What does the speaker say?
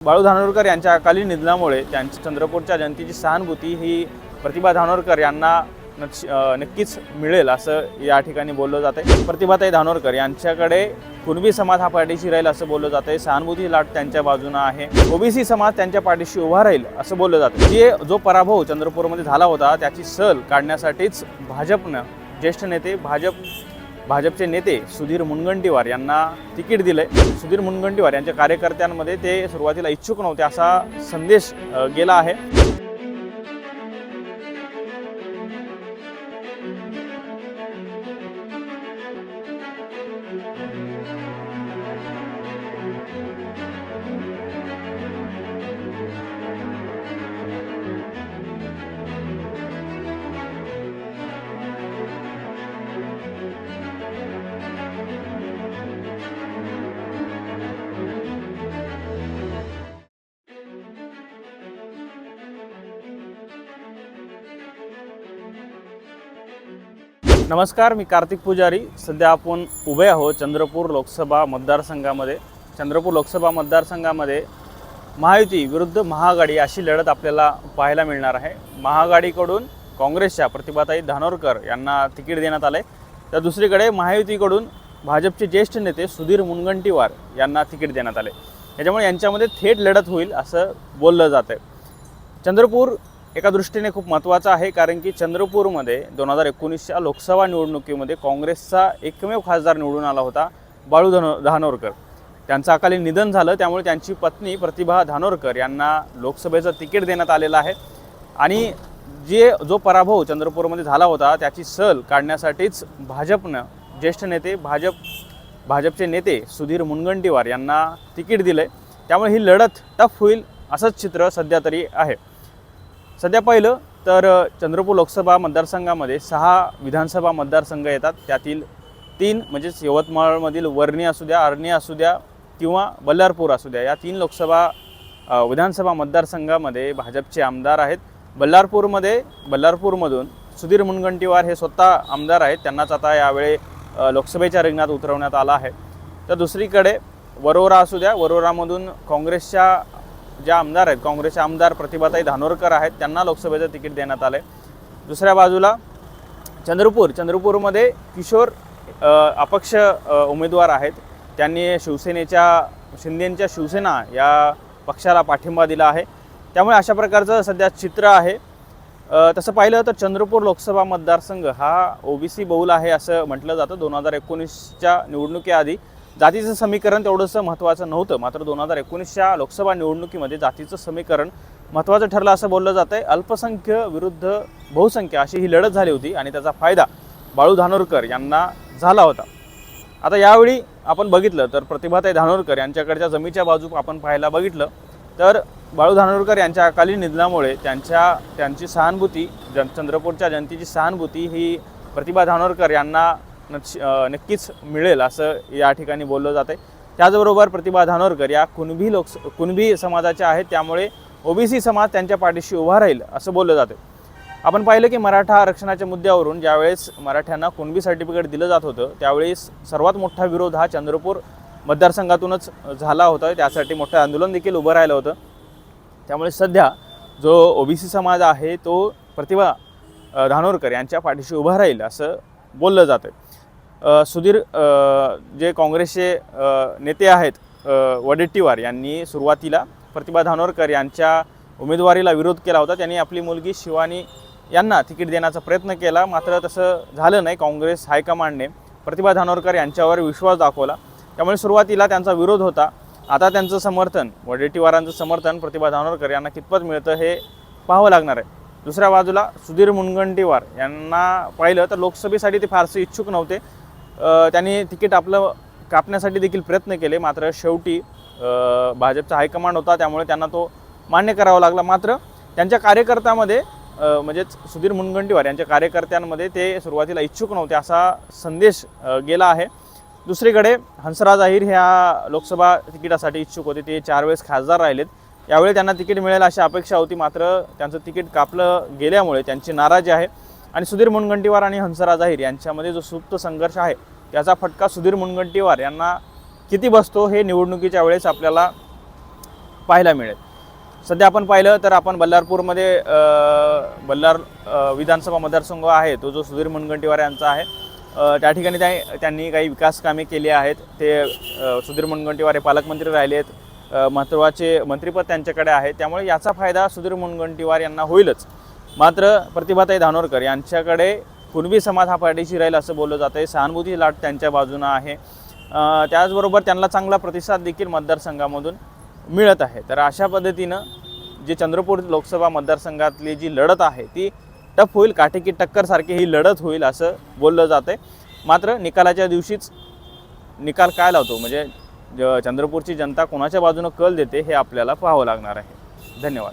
बाळू धानोरकर यांच्या अकाली निधनामुळे त्यांची चंद्रपूरच्या जनतेची सहानुभूती ही प्रतिभा धानोरकर यांना नक्ष- नक्कीच मिळेल असं या ठिकाणी बोललं जात आहे प्रतिभाताई धानोरकर यांच्याकडे कुणबी समाज हा पाठीशी राहील असं बोललं जात आहे सहानुभूती लाट त्यांच्या बाजूनं आहे. ओबीसी समाज त्यांच्या पाठीशी उभा राहील असं बोललं जातं जे जो पराभव चंद्रपूरमध्ये झाला होता त्याची सल काढण्यासाठीच भाजपनं ज्येष्ठ नेते भाजप भाजपचे नेते सुधीर मुनगंटीवार यांना तिकीट दिलंय. सुधीर मुनगंटीवार यांच्या कार्यकर्त्यांमध्ये ते सुरुवातीला इच्छुक नव्हते असा संदेश गेला आहे. नमस्कार मी कार्तिक पुजारी. सध्या आपण उभे आहोत चंद्रपूर लोकसभा मतदारसंघामध्ये. चंद्रपूर लोकसभा मतदारसंघामध्ये महायुती विरुद्ध महाआघाडी अशी लढत आपल्याला पाहायला मिळणार आहे. महाआघाडीकडून काँग्रेसच्या प्रतिभाताई धानोरकर यांना तिकीट देण्यात आले तर दुसरीकडे महायुतीकडून भाजपचे ज्येष्ठ नेते सुधीर मुनगंटीवार यांना तिकीट देण्यात आले याच्यामुळे यांच्यामध्ये थेट लढत होईल असं बोललं जातं चंद्रपूर एका दृष्टीने खूप महत्त्वाचं आहे कारण की चंद्रपूरमध्ये दोन हजार एकोणीसच्या लोकसभा निवडणुकीमध्ये काँग्रेसचा एकमेव खासदार निवडून आला होता बाळू धनो धानोरकर. त्यांचं अकाली निधन झालं त्यामुळे त्यांची पत्नी प्रतिभा धानोरकर यांना लोकसभेचं तिकीट देण्यात आलेलं आहे. आणि जे जो पराभव चंद्रपूरमध्ये झाला होता त्याची सल काढण्यासाठीच भाजपनं ज्येष्ठ नेते भाजप भाजपचे नेते सुधीर मुनगंटीवार यांना तिकीट दिलं आहे त्यामुळे ही लढत टफ होईल असंच चित्र सध्या तरी आहे. सध्या पाहिलं तर चंद्रपूर लोकसभा मतदारसंघामध्ये सहा विधानसभा मतदारसंघ येतात. त्यातील तीन म्हणजेच यवतमाळमधील वर्णी असू द्या आर्णी असू द्या किंवा बल्लारपूर असू द्या या तीन लोकसभा विधानसभा मतदारसंघामध्ये भाजपचे आमदार आहेत. बल्लारपूरमध्ये बल्लारपूरमधून सुधीर मुनगंटीवार हे स्वतः आमदार आहेत. त्यांनाच आता यावेळी लोकसभेच्या रिंगणात उतरवण्यात आला आहे. तर दुसरीकडे वरोरा असू द्या वरोरामधून काँग्रेसच्या ज्या आमदार आहेत काँग्रेसचे आमदार प्रतिभाताई धानोरकर आहेत त्यांना लोकसभेचं तिकीट देण्यात आलं आहे दुसऱ्या बाजूला चंद्रपूर चंद्रपूरमध्ये किशोर अपक्ष उमेदवार आहेत. त्यांनी शिवसेनेच्या शिंदेंच्या शिवसेना या पक्षाला पाठिंबा दिला आहे. त्यामुळे अशा प्रकारचं सध्या चित्र आहे. तसं पाहिलं तर चंद्रपूर लोकसभा मतदारसंघ हा ओबीसी बहुल आहे असं म्हटलं जातं. दोन हजार एकोणीसच्या निवडणुकीआधी जातीचं समीकरण तेवढंसं महत्त्वाचं नव्हतं. मात्र दोन हजार एकोणीसच्या लोकसभा निवडणुकीमध्ये जातीचं समीकरण महत्त्वाचं ठरलं असं बोललं जातं आहे अल्पसंख्य विरुद्ध बहुसंख्य अशी ही लढत झाली होती आणि त्याचा फायदा बाळू धानोरकर यांना झाला होता. आता यावेळी आपण बघितलं तर प्रतिभाताई धानोरकर यांच्याकडच्या जमीच्या बाजू आपण पाहायला बघितलं तर बाळू धानोरकर यांच्या अकाली निधनामुळे त्यांच्या त्यांची सहानुभूती जन चंद्रपूरच्या जनतेची सहानुभूती ही प्रतिभा धानोरकर यांना नक्ष नक्कीच मिळेल असं या ठिकाणी बोललं जातं आहे त्याचबरोबर प्रतिभा धानोरकर या कुणबी लोक कुणबी समाजाच्या आहेत त्यामुळे ओबीसी समाज त्यांच्या पाठीशी उभा राहील असं बोललं जातं आपण पाहिलं की मराठा आरक्षणाच्या मुद्द्यावरून ज्यावेळेस मराठ्यांना कुणबी सर्टिफिकेट दिलं जात होतं त्यावेळेस सर्वात मोठा विरोध हा चंद्रपूर मतदारसंघातूनच झाला होता. त्यासाठी मोठं आंदोलन देखील उभं राहिलं होतं. त्यामुळे सध्या जो ओबीसी समाज आहे तो प्रतिभा धानोरकर यांच्या पाठीशी उभा राहील असं बोललं जातं सुधीर जे काँग्रेसचे नेते आहेत वडेट्टीवार यांनी सुरुवातीला प्रतिभा धानोरकर यांच्या उमेदवारीला विरोध केला होता. त्यांनी आपली मुलगी शिवानी यांना तिकीट देण्याचा प्रयत्न केला. मात्र तसं झालं नाही. काँग्रेस हायकमांडने प्रतिभा धानोरकर यांच्यावर विश्वास दाखवला. त्यामुळे सुरुवातीला त्यांचा विरोध होता. आता त्यांचं समर्थन वडेट्टीवारांचं समर्थन प्रतिभा धानोरकर यांना कितपत मिळतं हे पाहावं लागणार आहे. दुसऱ्या बाजूला सुधीर मुनगंटीवार यांना पाहिलं तर लोकसभेसाठी ते फारसे इच्छुक नव्हते. त्यांनी तिकीट आपलं कापण्यासाठी देखील प्रयत्न केले. मात्र शेवटी भाजपचा हायकमांड होता त्यामुळे त्यांना तो मान्य करावा लागला. मात्र त्यांच्या कार्यकर्त्यामध्ये म्हणजेच सुधीर मुनगंटीवार यांच्या कार्यकर्त्यांमध्ये ते सुरुवातीला इच्छुक नव्हते असा संदेश गेला आहे. दुसरीकडे हंसराज अहिर ह्या लोकसभा तिकिटासाठी इच्छुक होते. ते चार वेळेस खासदार राहिलेत. यावेळी त्यांना तिकीट मिळेल अशी अपेक्षा होती. मात्र त्यांचं तिकीट कापलं गेल्यामुळे त्यांची नाराजी आहे. आणि सुधीर मुनगंटीवार आणि हंसराज अहिर यांच्यामध्ये जो सुप्त संघर्ष आहे याचा फटका सुधीर मुनगंटीवार यांना किती बसतो हे निवडणुकीच्या वेळेस आपल्याला पाहायला मिळेल. सध्या आपण पाहिलं तर आपण बल्लारपूरमध्ये बल्लार विधानसभा मतदारसंघ आहे तो जो सुधीर मुनगंटीवार यांचा आहे. त्या ठिकाणी त्या त्यांनी काही विकास कामे केली आहेत. ते सुधीर मुनगंटीवार हे पालकमंत्री राहिले आहेत. महत्त्वाचे मंत्रिपद त्यांच्याकडे आहे. त्यामुळे याचा फायदा सुधीर मुनगंटीवार यांना होईलच. मात्र प्रतिभाताई धानोरकर यांच्याकडे कुणबी समाज हा पार्टीशी राहील असं बोललं जातं आहे. सहानुभूती लाट त्यांच्या बाजूनं आहे. त्याचबरोबर त्यांना चांगला प्रतिसाद देखील मतदारसंघामधून मिळत आहे. तर अशा पद्धतीनं जे चंद्रपूर लोकसभा मतदारसंघातली जी लढत आहे ती टफ होईल काटेकी टक्करसारखी ही लढत होईल असं बोललं जातं आहे. मात्र निकालाच्या दिवशीच निकाल काय लावतो? म्हणजे ज- चंद्रपूरची जनता कोणाच्या बाजूनं कल देते हे आपल्याला पाहावं लागणार आहे. धन्यवाद.